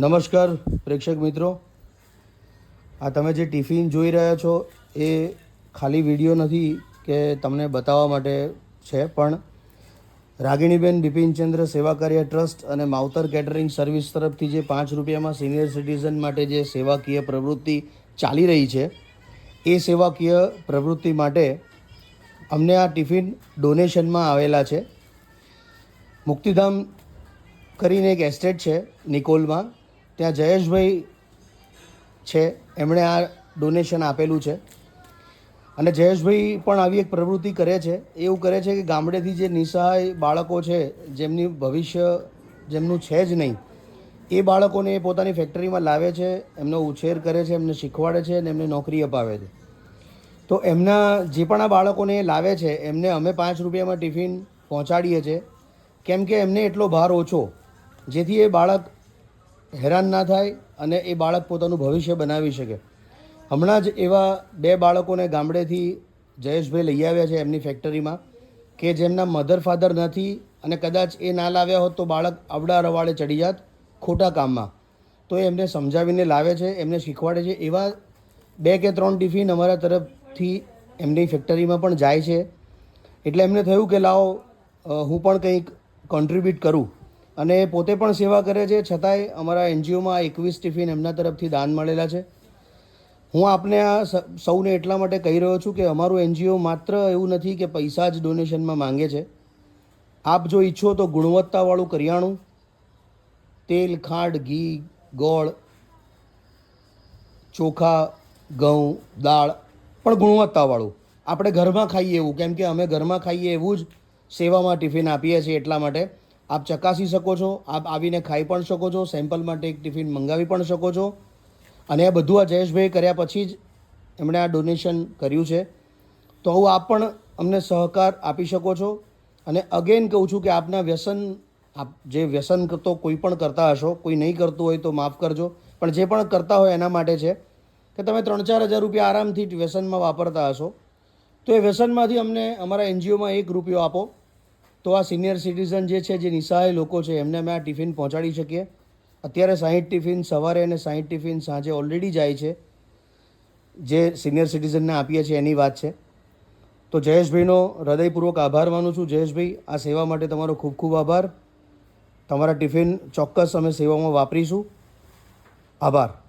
નમસ્કાર, પ્રેક્ષક મિત્રો. આ તમે જે ટિફિન જોઈ રહ્યા છો, એ ખાલી વીડિયો નથી કે તમને બતાવવા માટે છે, પણ રાગિણીબેન બિપિનચંદ્ર સેવા કાર્ય ટ્રસ્ટ અને માવતર કેટરિંગ સર્વિસ તરફથી જે પાંચ રૂપિયામાં સિનિયર સિટીઝન માટે જે સેવાકીય પ્રવૃત્તિ ચાલી રહી છે, એ સેવાકીય પ્રવૃત્તિ માટે અમને આ ટિફિન ડોનેશનમાં આવેલા છે. મુક્તિધામ કરીને એક એસ્ટેટ છે, નિકોલમાં. ત્યાં જયેશભાઈ છે, એમણે આ ડોનેશન આપેલું છે. અને જયેશભાઈ પણ આવી એક પ્રવૃત્તિ કરે છે. એવું કરે છે કે ગામડેથી જે નિસહાય બાળકો છે, જેમની ભવિષ્ય જેમનું છે જ નહીં, એ બાળકોને એ પોતાની ફેક્ટરીમાં લાવે છે, એમનો ઉછેર કરે છે, એમને શીખવાડે છે અને એમને નોકરી અપાવે છે. તો એમના જે પણ આ બાળકોને એ લાવે છે, એમને અમે પાંચ રૂપિયામાં ટિફિન પહોંચાડીએ છીએ. કેમ કે એમને એટલો ભાર ઓછો, જેથી એ બાળક હેરાન ના થાય અને એ બાળક પોતાનું ભવિષ્ય બનાવી શકે. હમણાં જ એવા બે બાળકોને ગામડેથી જયેશભાઈ લઈ આવ્યા છે એમની ફેક્ટરીમાં, કે જેમના મધર ફાધર નથી અને કદાચ એ ના લાવ્યા હોત તો બાળક અવડા રવાડે ચડી જાત ખોટા કામમાં. તો એમને સમજાવીને લાવે છે, એમને શીખવાડે છે. એવા બે કે ત્રણ ટિફિન અમારા તરફથી એમની ફેક્ટરીમાં પણ જાય છે. એટલે એમને થયું કે લાવો હું પણ કંઈક કોન્ટ્રીબ્યુટ કરું. અને પોતે પણ સેવા કરે છે. છતાંય અમારા એનજીઓમાં એકવીસ ટિફિન એમના તરફથી દાન મળેલા છે. હું આપને આ સૌને એટલા માટે કહી રહ્યો છું કે અમારું એનજીઓ માત્ર એવું નથી કે પૈસા જ ડોનેશનમાં માંગે છે. આપ જો ઈચ્છો તો ગુણવત્તાવાળું કરિયાણું, તેલ, ખાંડ, ઘી, ગોળ, ચોખા, ઘઉં, દાળ, પણ ગુણવત્તાવાળું. આપણે ઘરમાં ખાઈએ એવું, કેમ કે અમે ઘરમાં ખાઈએ એવું જ સેવામાં ટિફિન આપીએ છીએ એટલા માટે. આપ ચકાસી શકો છો, આપ આવીને ખાઈ પણ શકો છો સેમ્પલ માટે એક ટિફિન મંગાવી પણ શકો છો. અને આ બધું આ જયેશભાઈ કર્યા પછી જ એમણે આ ડોનેશન કર્યું છે. તો હું આપ પણ અમને સહકાર આપી શકો છો. અને અગેન કહું છું કે આપના વ્યસન, આપ જે વ્યસન તો કોઈ પણ કરતા હશો, કોઈ નહીં કરતું હોય તો માફ કરજો. પણ જે પણ કરતા હોય એના માટે છે કે તમે ત્રણ ચાર હજાર રૂપિયા આરામથી વ્યસનમાં વાપરતા હશો. તો એ વ્યસનમાંથી અમને અમારા એનજીઓમાં એક રૂપિયો આપો. તો આ સિનિયર સિટીઝન જે છે, જે નિસહાય લોકો છે, એમને અમે આ ટિફિન પહોંચાડી શકીએ. અત્યારે સાહીઠ ટિફિન સવારે અને સાહીઠ ટિફિન સાંજે ઓલરેડી જાય છે. જે સિનિયર સિટીઝનને આપીએ છીએ એની વાત છે. તો જયેશભાઈનો હૃદયપૂર્વક આભાર માનું છું. જયેશભાઈ, આ સેવા માટે તમારો ખૂબ ખૂબ આભાર. તમારા ટિફિન ચોક્કસ અમે સેવામાં વાપરીશું. આભાર.